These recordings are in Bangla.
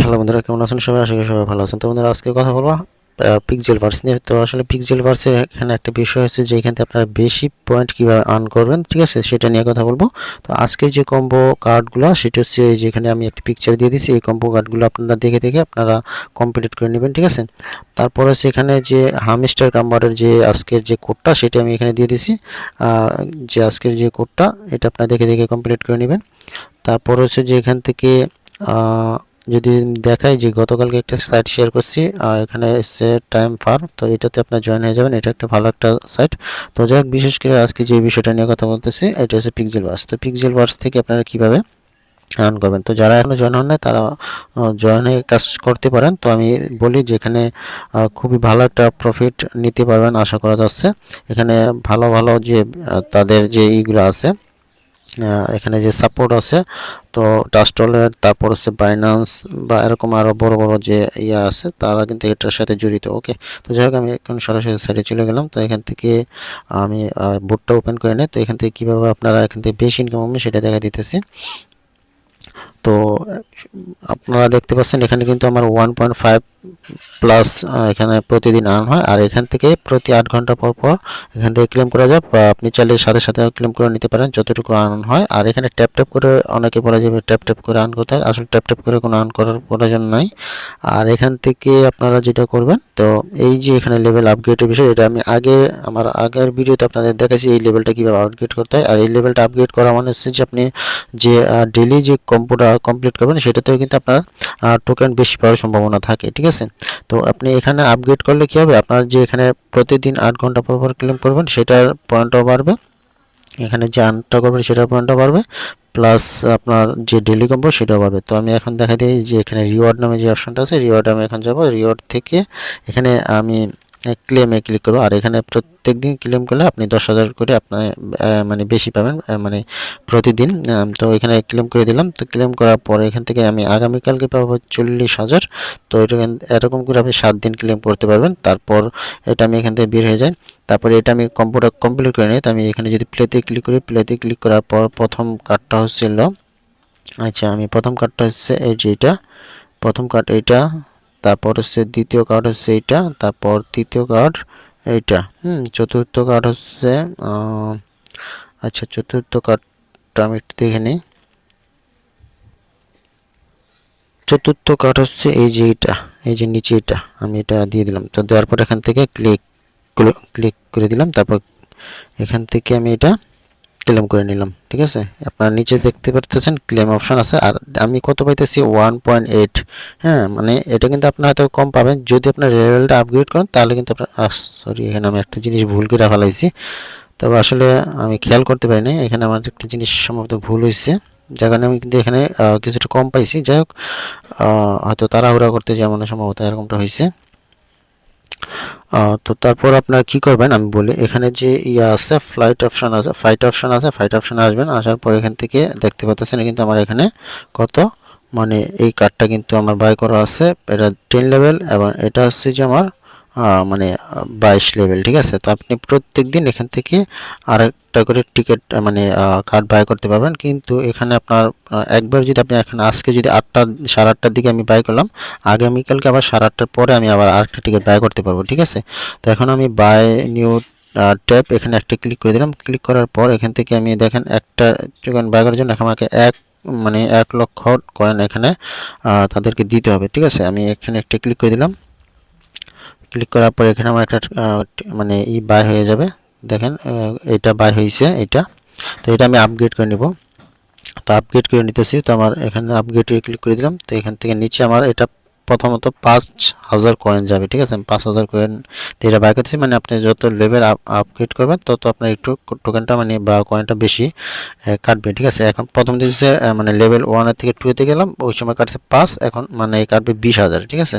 হ্যালো বন্ধুরা, কেমন আছেন সবাই? আশা করি সবাই ভালো আছেন। তো বন্ধুরা, আজকে কথা বলব পিক্সেল ভার্স নিয়ে। তো আসলে পিক্সেল ভার্সের এখানে একটা বিষয় হচ্ছে যে, এখান আপনারা বেশি পয়েন্ট কীভাবে আর্ন করবেন, ঠিক আছে? সেটা নিয়ে কথা বলব। তো আজকের যে কম্বো কার্ডগুলো সেটা হচ্ছে যেখানে আমি একটা পিকচার দিয়ে দিচ্ছি এই কম্বো কার্ডগুলো আপনারা দেখে দেখে আপনারা কমপ্লিট করে নেবেন, ঠিক আছে? তারপর হচ্ছে এখানে যে হামস্টার কাম্বারের যে আজকের যে কোডটা সেটা আমি এখানে দিয়ে দিছি যে আজকের যে কোডটা এটা আপনারা দেখে দেখে কমপ্লিট করে নেবেন। তারপর হচ্ছে যে এখান থেকে যদি দেখাই যে গতকালকে একটা সাইট শেয়ার করছি আর এখানে এসছে টাইম ফার তো এটাতে আপনার জয়েন হয়ে যাবেন। এটা একটা ভালো একটা সাইট তো যাই বিশেষ করে আজকে যে বিষয়টা নিয়ে কথা বলতেছি, এটা হচ্ছে পিকজেল বাস তো পিকজেল বাস থেকে আপনারা কীভাবে আর্ন করবেন? তো যারা এখনও জয়েন হন নাই, তারা জয়েন কাজ করতে পারেন। তো আমি বলি যে এখানে খুবই ভালো একটা প্রফিট নিতে পারবেন, আশা করা যাচ্ছে। এখানে ভালো ভালো যে তাদের যে ইগুলো আছে এখানে যে সাপোর্ট আছে, তো টাস্টলের তারপর হচ্ছে বাইন্যান্স বা এরকম আরও বড় বড় যে ইয়ে আছে, তারা কিন্তু এটার সাথে জড়িত ওকে তো যাই হোক, আমি এখন সরাসরি সাইডে চলে গেলাম, তো এখান থেকে আমি বোর্ডটা ওপেন করে নিই তো এখান থেকে কীভাবে আপনারা এখান থেকে বেশি ইনকাম হবে সেটা দেখা দিতেছি। তো আপনারা দেখতে পাচ্ছেন, এখানে কিন্তু আমার ওয়ান পয়েন্ট ফাইভ প্লাস এখানে প্রতিদিন আর্ন হয়, আর এখান থেকে প্রতি আট ঘণ্টা পর পর এখান থেকে ক্লেম করা যায়। বা আপনি চাইলে সাথে সাথে ক্লেম করে নিতে পারেন, যতটুকু আর্ন হয়। আর এখানে ট্যাপ ট্যাপ করে অনেকে বলা যাবে ট্যাপ ট্যাপ করে আর্ন করতে হয়। আসলে ট্যাপ ট্যাপ করে কোনো আর্ন করার প্রয়োজন নাই। আর এখান থেকে আপনারা যেটা করবেন, তো এই যে এখানে লেভেল আপগ্রেডের বিষয়, এটা আমি আগে, আমার আগের ভিডিওতে আপনাদের দেখাচ্ছি এই লেভেলটা কীভাবে আপগ্রেড করতে হয়। আর এই লেভেলটা আপগ্রেড করা মানে হচ্ছে যে আপনি যে ডেলি যে কম্পিউটার কমপ্লিট করবেন, সেটাতেও কিন্তু আপনার টোকেন বেশি পাওয়ার সম্ভাবনা থাকে, ঠিক আছে? তো আপনি এখানে আপগ্রেড করলে কী হবে? আপনার যে এখানে প্রতিদিন আট ঘণ্টা পর পর ক্লেম করবেন, সেটার পয়েন্টও বাড়বে। এখানে যে আনটা করবেন, সেটার পয়েন্টও বাড়বে। প্লাস আপনার যে ডেলি কম্বো সেটাও বাড়বে। তো আমি এখন দেখা দিই যে এখানে রিওয়ার্ড নামে যে অপশনটা আছে রিওয়ার্ড আমি এখন যাব। রিওয়ার্ড থেকে এখানে আমি ক্লেমে ক্লিক করব। আর এখানে প্রত্যেক দিন ক্লেম করলে আপনি দশ হাজার করে আপনার মানে বেশি পাবেন মানে প্রতিদিন। তো এখানে ক্লেম করে দিলাম। তো ক্লেম করার পরে এখান থেকে আমি আগামীকালকে পাবো চল্লিশ হাজার। তো এটা এরকম করে আপনি সাত দিন ক্লেম করতে পারবেন। তারপর এটা আমি এখান থেকে বের হয়ে যাই। তারপরে এটা আমি কম্পিউটার কমপ্লিট করে নিই। তো আমি এখানে যদি প্লেতে ক্লিক করি প্লেতে ক্লিক করার পর প্রথম কার্ডটা হচ্ছিল আচ্ছা আমি প্রথম কার্ডটা হচ্ছে এই যে এটা। প্রথম কার্ড এইটা তারপর হচ্ছে দ্বিতীয় কার্ড হচ্ছে এইটা, তারপর তৃতীয় কার্ড এইটা। হুম, চতুর্থ কার্ড হচ্ছে আচ্ছা চতুর্থ কার্ডটা আমি একটু দেখে নিই। চতুর্থ কার্ড হচ্ছে এই যে এটা এই যে নিচে এটা আমি এটা দিয়ে দিলাম। তো দেওয়ার পর এখান থেকে ক্লিক ক্লিক করে দিলাম, তারপর এখান থেকে আমি এটা ক্লেম করে নিলাম, ঠিক আছে? আপনারা নিচে দেখতে পারতেছেন ক্লেম অপশন আছে। আর আমি কত পাইতেছি? ওয়ান পয়েন্ট এইট হ্যাঁ মানে এটা কিন্তু আপনার হয়তো কম পাবেন। যদি আপনার লেভেলটা আপগ্রেড করেন, তাহলে কিন্তু আপনার সরি এখানে আমি একটা জিনিস ভুল করে ফেলাইছি। তবে আসলে আমি খেয়াল করতে পারি না এখানে আমার একটা জিনিস সম্ভবত ভুল হয়েছে যার কারণে আমি কিন্তু এখানে কিছুটা কম পাইছি। যাই হোক হয়তো তাড়াহুড়া করতে যেমন সম্ভবত এরকমটা হয়েছে তো তারপর আপনারা কি করবেন? আমি বলি, এখানে যে ইয়া আছে ফ্লাইট অপশন আছে ফ্লাইট অপশন আছে ফ্লাইট অপশন আসবেন, আসার পর এখান থেকে দেখতে পাচ্ছেন কিন্তু আমার এখানে কত? মানে এই কার্ডটা কিন্তু আমার বাই করা আছে, এটা টেন লেভেল এবং এটা হচ্ছে যে আমার মানে বাইশ লেভেল ঠিক আছে? তো আপনি প্রত্যেক দিন এখান থেকে আরেকটা করে টিকিট মানে কার্ড বাই করতে পারবেন। কিন্তু এখানে আপনার একবার যদি আপনি এখানে আজকে যদি আটটা, সাড়ে আটটার দিকে আমি বাই করলাম, আগামীকালকে আবার সাড়ে আটটার পরে আমি আবার আরেকটা টিকিট বাই করতে পারব, ঠিক আছে? তো এখন আমি বাই নিউ ট্যাপ এখানে একটা ক্লিক করে দিলাম। ক্লিক করার পর এখান থেকে আমি দেখেন একটা যখন বাই করার জন্য এখন আমাকে এক মানে এক লক্ষ কয়েন এখানে তাদেরকে দিতে হবে, ঠিক আছে? আমি এখানে একটা ক্লিক করে দিলাম। ক্লিক করার পর এখানে আমার একটা মানে ই বাই হয়ে যাবে। দেখেন এটা বাই হয়েছে এটা। তো এটা আমি আপগ্রেড করে নেব। তো আপগ্রেড করে নিতেছি, তো আমার এখানে আপগ্রেডে ক্লিক করে দিলাম, তো এখান থেকে নিচে আমার এটা প্রথমত পাঁচ হাজার কয়েন যাবে, ঠিক আছে? পাঁচ হাজার কয়েন এটা বাই করতেছি মানে আপনি যত লেভেল আপগ্রেড করবেন, তত আপনার একটু টোকেনটা মানে বা কয়েনটা বেশি কাটবে, ঠিক আছে? এখন প্রথম দিচ্ছে মানে লেভেল ওয়ানের থেকে টুতে গেলাম, ওই সময় কাটছে পাঁচ, এখন মানে কাটবে বিশ হাজার, ঠিক আছে?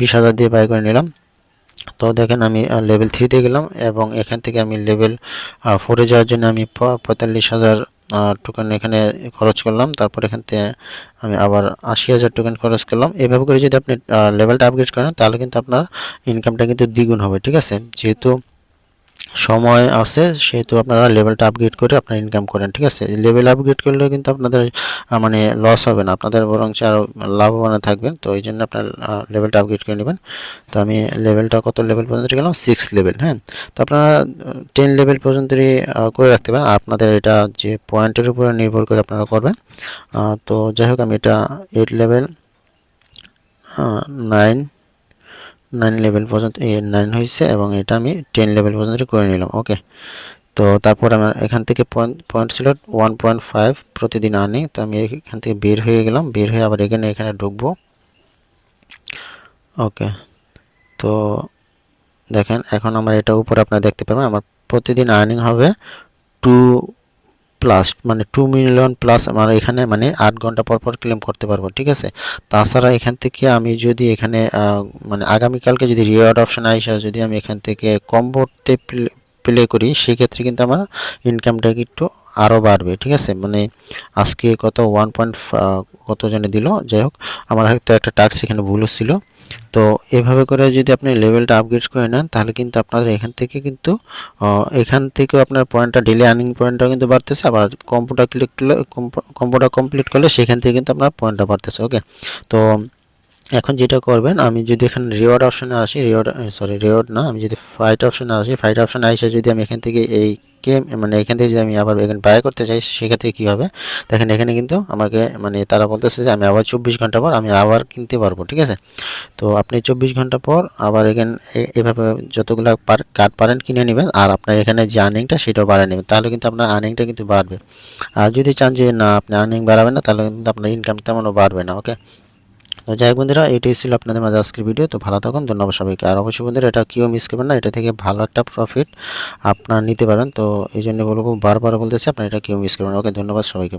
বিশ হাজার দিয়ে বাই করে নিলাম। তো দেখেন আমি লেভেল থ্রিতে গেলাম এবং এখান থেকে আমি লেভেল ফোরে যাওয়ার জন্য আমি পঁয়তাল্লিশ হাজার টোকেন এখানে খরচ করলাম। তারপর এখান থেকে আমি আবার আশি হাজার টোকেন খরচ করলাম। এভাবে করে যদি আপনি লেভেলটা আপগ্রেড করেন, তাহলে কিন্তু আপনার ইনকামটা কিন্তু দ্বিগুণ হবে, ঠিক আছে? যেহেতু সময় আছে, সেহেতু আপনারা লেভেলটা আপগ্রেড করে আপনারা ইনকাম করেন, ঠিক আছে? লেভেল আপগ্রেড করলে কিন্তু আপনাদের মানে লস হবে না, আপনাদের বরং আরও লাভবান থাকবেন, তো এই জন্য আপনার লেভেলটা আপগ্রেড করে নেবেন। তো আমি লেভেলটা কত লেভেল পর্যন্ত গেলাম? সিক্স লেভেল হ্যাঁ? তো আপনারা টেন লেভেল পর্যন্ত করে রাখতে পারেন আপনাদের এটা যে পয়েন্টের উপরে নির্ভর করে আপনারা করবেন। তো যাই হোক, আমি এটা eight level nine nine level পর্যন্ত নাইন হয়েছে এবং এটা আমি টেন লেভেল পর্যন্ত করে নিলাম ওকে তো তারপর আমার এখান থেকে পয়েন্ট ছিল ওয়ান পয়েন্ট ফাইভ প্রতিদিন আনি তো আমি এখান থেকে বের হয়ে গেলাম, বের হয়ে আবার এখানে এখানে ঢুকবো ওকে তো দেখেন, এখন আমার এটা উপরে আপনারা দেখতে পারবেন, আমার প্রতিদিন আর্নিং হবে টু প্লাস মানে টু মিলিয়ন প্লাস আমার এখানে মানে আট ঘণ্টা পর পর ক্লেম করতে পারব, ঠিক আছে? তাছাড়া এখান থেকে আমি যদি এখানে মানে আগামীকালকে যদি রিওয়ার্ড অপশন আইসা যদি আমি এখান থেকে কম্বোতে প্লে করি, সেক্ষেত্রে কিন্তু আমার ইনকামটাকে একটু আরও বাড়বে, ঠিক আছে? মানে আজকে কত ওয়ান পয়েন্ট কত জনে দিল, যাই হোক, আমার হয়তো একটা টাস্ক এখানে ভুল ছিল তো এভাবে করে যদি আপনি লেভেলটা আপগ্রেড করে নেন, তাহলে কিন্তু আপনাদের এখান থেকে কিন্তু এখান থেকেও আপনার পয়েন্টটা ডেলি আর্নিং পয়েন্টটাও কিন্তু বাড়তেছে। আবার কম্পিউটার ক্লিক কম্পিউটার কমপ্লিট করলে সেখান থেকে কিন্তু আপনার পয়েন্টটা বাড়তেছে ওকে তো এখন যেটা করবেন, আমি যদি এখানে রিওয়ার্ড অপশনে আসি রিওয়ার্ড সরি রিওয়ার্ড না, আমি যদি ফাইট অপশনে আসি ফাইট অপশনে আসে যদি আমি এখান থেকে এই গেম মানে এখান থেকে যদি আমি আবার এখানে বাই করতে চাই, সেক্ষেত্রে কী হবে? দেখেন, এখানে কিন্তু আমাকে মানে তারা বলতেছে যে আমি আবার চব্বিশ ঘণ্টা পর আমি আবার কিনতে পারব, ঠিক আছে? তো আপনি চব্বিশ ঘণ্টা পর আবার এখানে এভাবে যতগুলো পার কার্ড পারেন, কিনে নেবেন। আর আপনার এখানে যে আর্নিংটা সেটাও বাড়িয়ে নেবেন। তাহলে কিন্তু আপনার আর্নিংটা কিন্তু বাড়বে। আর যদি চান যে না, আপনি আর্নিং বাড়াবেন না, তাহলে কিন্তু আপনার ইনকাম তেমনও বাড়বে না ওকে তো যাই বন্ধুরা, এটাই ছিল আপনাদের মাঝে আজকের ভিডিও তো ভালো থাকুন, ধন্যবাদ সবাইকে। আর অবশ্যই বন্ধুরা, এটা কেউ মিস করবেন না, এটা থেকে ভালো একটা প্রফিট আপনার নিতে পারেন। তো এই জন্য বলব, বারবার বলতেছি, আপনারা এটা কেউ মিস করবেন ওকে, ধন্যবাদ সবাইকে।